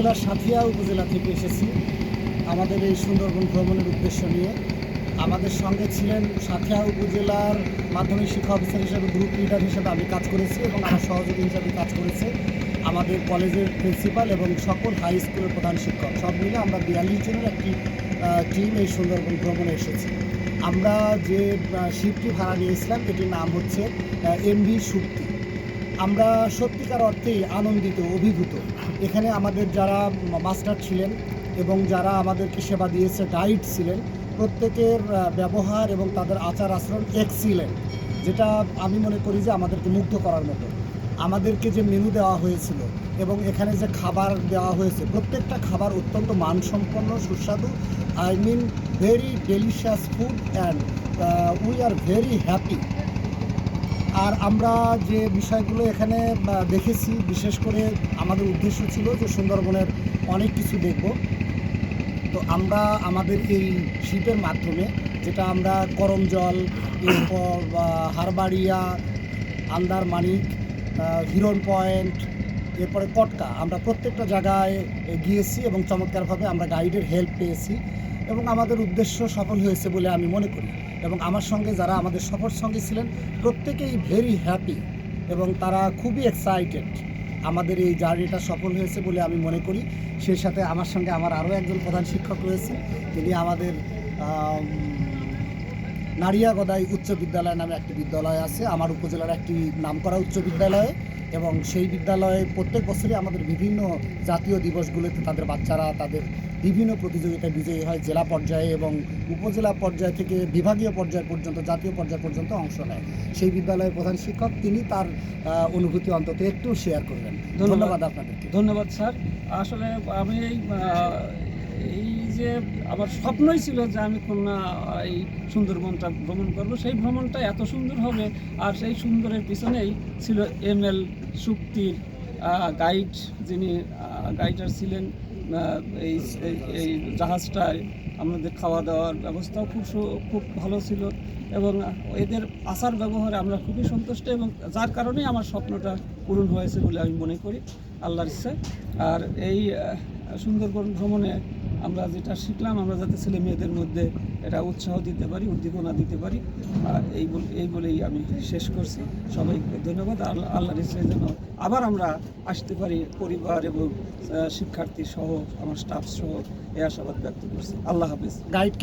জেলার সাথিয়া উপজেলা থেকে এসেছি আমাদের এই সুন্দরবন ভ্রমণের উদ্দেশ্য নিয়ে। আমাদের সঙ্গে ছিলেন সাথিয়া উপজেলার মাধ্যমিক শিক্ষা অফিসার হিসেবে গ্রুপ লিডার হিসেবে আমি কাজ করেছি এবং আমার সহযোগী হিসেবে কাজ করেছে আমাদের কলেজের প্রিন্সিপাল এবং সকল হাই স্কুলের প্রধান শিক্ষক। সব মিলে আমরা বিয়াল্লিশ জনের একটি টিম এই সুন্দরবন ভ্রমণে এসেছি। আমরা যে শিপটি ভাড়া নিয়েছিলাম, এটির নাম হচ্ছে এমভি সুক্তি আমরা সত্যিকার অর্থেই আনন্দিত, অভিভূত। এখানে আমাদের যারা মাস্টার ছিলেন এবং যারা আমাদেরকে সেবা দিয়েছে, গাইড ছিলেন, প্রত্যেকের ব্যবহার এবং তাদের আচার আচরণ এক্সিলেন্ট যেটা আমি মনে করি যে আমাদেরকে মুগ্ধ করার মতো। আমাদেরকে যে মেনু দেওয়া হয়েছিল এবং এখানে যে খাবার দেওয়া হয়েছে, প্রত্যেকটা খাবার অত্যন্ত মানসম্পন্ন, সুস্বাদু I mean very delicious food and we are very happy আর আমরা যে বিষয়গুলো এখানে দেখেছি, বিশেষ করে আমাদের উদ্দেশ্য ছিল যে সুন্দরবনের অনেক কিছু দেখব। তো আমরা আমাদের এই শিপের মাধ্যমে, যেটা আমরা করমজল এরপর হারবাড়িয়া আন্দারমানিক হিরন পয়েন্ট, এরপরে কটকা, আমরা প্রত্যেকটা জায়গায় গিয়েছি এবং চমৎকারভাবে আমরা গাইডের হেল্প পেয়েছি। এবং আমাদের উদ্দেশ্য সফল হয়েছে বলে আমি মনে করি। এবং আমার সঙ্গে যারা আমাদের সফর সঙ্গে ছিলেন প্রত্যেকেই ভেরি হ্যাপি এবং তারা খুবই এক্সাইটেড আমাদের এই জার্নিটা সফল হয়েছে বলে আমি মনে করি। সেই সাথে আমার সঙ্গে আমার আরও একজন প্রধান শিক্ষক রয়েছে তিনি আমাদের আম, নারিয়াগদাই উচ্চ বিদ্যালয় নামে একটি বিদ্যালয় আছে আমার উপজেলার একটি নামকরা উচ্চ বিদ্যালয়ে। এবং সেই বিদ্যালয়ে প্রত্যেক বছরই আমাদের বিভিন্ন জাতীয় দিবসগুলোতে তাদের বাচ্চারা তাদের বিভিন্ন প্রতিযোগিতায় বিজয়ী হয় জেলা পর্যায়ে এবং উপজেলা পর্যায় থেকে বিভাগীয় পর্যায় পর্যন্ত জাতীয় পর্যায় পর্যন্ত অংশ নেয়। সেই বিদ্যালয়ের প্রধান শিক্ষক তিনি তার অনুভূতি অন্তত একটু শেয়ার করবেন। ধন্যবাদ। আপনাদেরকে। ধন্যবাদ স্যার। আসলে আমি এই যে আমার স্বপ্নই ছিল যে আমি খুলনা, এই সুন্দরবনটা ভ্রমণ করব। সেই ভ্রমণটা এত সুন্দর হবে, আর সেই সুন্দরের পিছনেই ছিল এম এল সুক্তির গাইড যিনি গাইডার ছিলেন এই, এই- জাহাজটায় আমাদের খাওয়া দাওয়ার ব্যবস্থাও খুব খুব ভালো ছিল এবং এদের আচার ব্যবহারে আমরা খুবই সন্তুষ্ট এবং যার কারণেই আমার স্বপ্নটা পূরণ হয়েছে বলে আমি মনে করি, আল্লাহর ইচ্ছায় আর এই সুন্দরবন ভ্রমণে আমরা যেটা শিখলাম, আমরা যাতে ছেলে মেয়েদের মধ্যে এটা উৎসাহ দিতে পারি, উদ্দীপনা দিতে পারি। আর এই এই বলেই আমি শেষ করছি। সবাইকে ধন্যবাদ। আল্লাহ আল্লাহর ইচ্ছায় যেন আবার আমরা আসতে পারি, পরিবার এবং শিক্ষার্থী সহ, আমার স্টাফ সহ। এ আশাবাদ ব্যক্ত করছি। আল্লাহ হাফিজ। গাইডকে